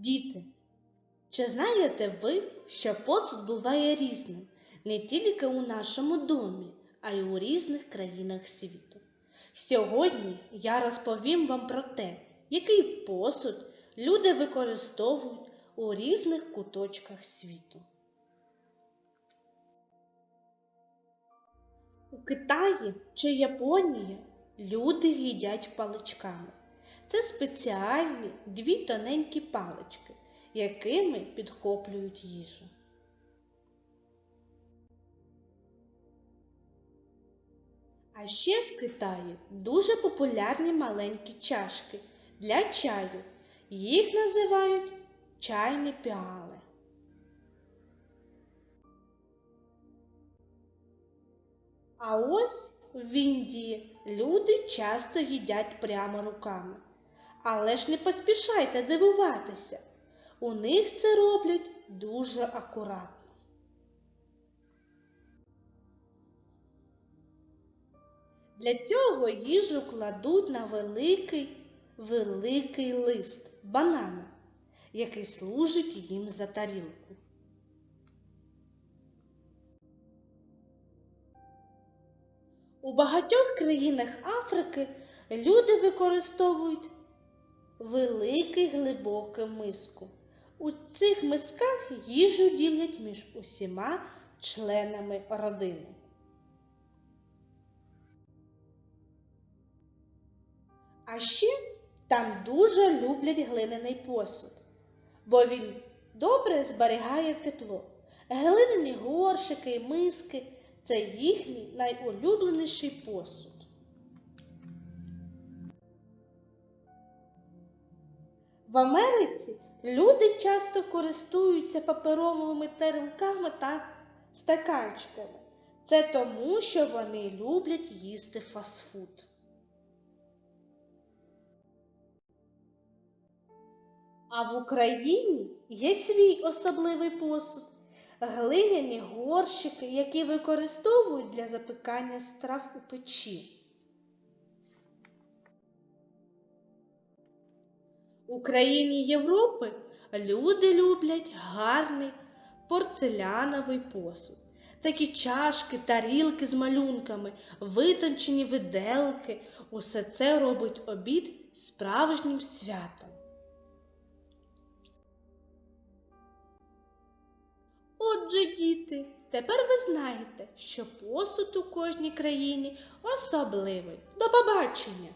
Діти, чи знаєте ви, що посуд буває різним не тільки у нашому домі, а й у різних країнах світу? Сьогодні я розповім вам про те, який посуд люди використовують у різних куточках світу. У Китаї чи Японії люди їдять паличками. Це спеціальні дві тоненькі палички, якими підхоплюють їжу. А ще в Китаї дуже популярні маленькі чашки для чаю. Їх називають чайні піали. А ось в Індії люди часто їдять прямо руками. Але ж не поспішайте дивуватися. У них це роблять дуже акуратно. Для цього їжу кладуть на великий, великий лист банана, який служить їм за тарілку. У багатьох країнах Африки люди використовують великий глибокий миску. У цих мисках їжу ділять між усіма членами родини. А ще там дуже люблять глиняний посуд, бо він добре зберігає тепло. Глиняні горшики і миски це їхній найулюбленіший посуд. В Америці люди часто користуються паперовими тарілками та стаканчиками. Це тому, що вони люблять їсти фастфуд. А в Україні є свій особливий посуд глиняні горщики, які використовують для запікання страв у печі. У країні Європи люди люблять гарний порцеляновий посуд. Такі чашки, тарілки з малюнками, витончені виделки усе це робить обід справжнім святом. Отже, діти, тепер ви знаєте, що посуд у кожній країні особливий. До побачення!